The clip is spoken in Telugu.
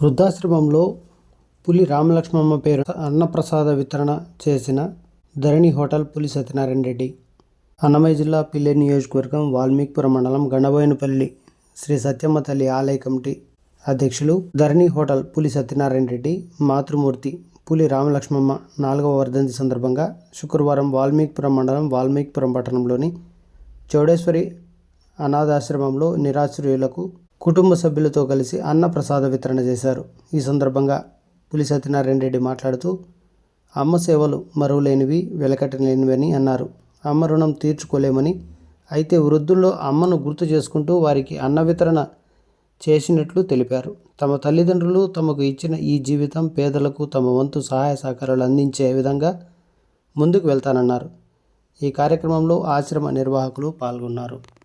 వృద్ధాశ్రమంలో పులి రామలక్ష్మమ్మ పేరు అన్నప్రసాద వితరణ చేసిన ధరణి హోటల్ పులి సత్యనారాయణ రెడ్డి. అన్నమయ్య జిల్లా పిల్లె నియోజకవర్గం వాల్మీకిపురం మండలం గండబోయినపల్లి శ్రీ సత్యమ్మ తల్లి ఆలయ కమిటీ అధ్యక్షులు ధరణి హోటల్ పులి సత్యనారాయణ రెడ్డి మాతృమూర్తి పులి రామలక్ష్మమ్మ నాలుగవ వర్ధంతి సందర్భంగా శుక్రవారం వాల్మీకిపురం మండలం వాల్మీకిపురం పట్టణంలోని చౌడేశ్వరి అనాథాశ్రమంలో నిరాశ్రయులకు కుటుంబ సభ్యులతో కలిసి అన్న ప్రసాద వితరణ చేశారు. ఈ సందర్భంగా పులి సత్యనారాయణ రెడ్డి మాట్లాడుతూ అమ్మ సేవలు మరువలేనివి వెలకట్టలేనివని అన్నారు. అమ్మ రుణం తీర్చుకోలేమని. అయితే వృద్ధుల్లో అమ్మను గుర్తు చేసుకుంటూ వారికి అన్న వితరణ చేసినట్లు తెలిపారు. తమ తల్లిదండ్రులు తమకు ఇచ్చిన ఈ జీవితం పేదలకు తమ వంతు సహాయ సహకారాలు అందించే విధంగా ముందుకు వెళ్తానన్నారు. ఈ కార్యక్రమంలో ఆశ్రమ నిర్వాహకులు పాల్గొన్నారు.